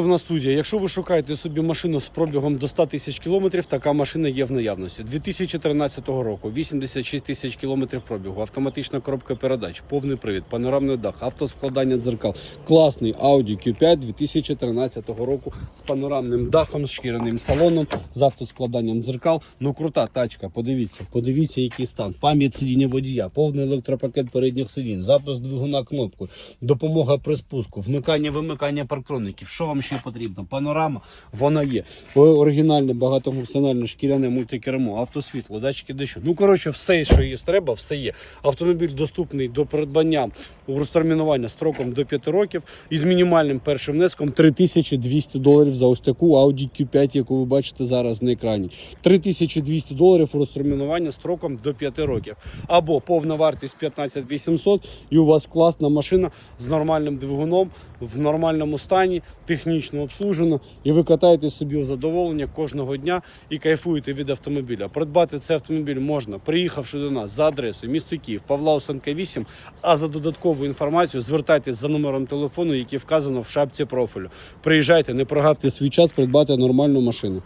В студія. Якщо ви шукаєте собі машину з пробігом до 100 тисяч кілометрів, така машина є в наявності. 2013 року, 86 тисяч кілометрів пробігу, автоматична коробка передач, повний привід, панорамний дах, автоскладання дзеркал. Класний Audi Q5 2013 року з панорамним дахом, з шкіряним салоном, з автоскладанням дзеркал. Ну крута тачка. Подивіться, подивіться, який стан. Пам'ять сидіння водія, повний електропакет передніх сидінь, запуск двигуна кнопкою, допомога при спуску, вмикання, вимикання парктроників. Що вам ще потрібно? Панорама, вона є. Оригінальне багатофункціональне шкіряне мультикермо, автосвітло, датчики дощу. Ну коротше, все, що їй треба, все є. Автомобіль доступний до придбання у розтермінування строком до 5 років із мінімальним першим внеском 3200 доларів за ось таку Audi Q5, яку ви бачите зараз на екрані. 3200 доларів у розтермінування строком до 5 років. Або повна вартість 15800 і у вас класна машина з нормальним двигуном в нормальному стані, технічно обслужена, і ви катаєте собі задоволення кожного дня і кайфуєте від автомобіля. Придбати цей автомобіль можна, приїхавши до нас за адресою місто Київ, Павла Осенка 8, а за додаткову інформацію звертайтесь за номером телефону, який вказано в шапці профілю. Приїжджайте, не прогавте свій час, придбати нормальну машину.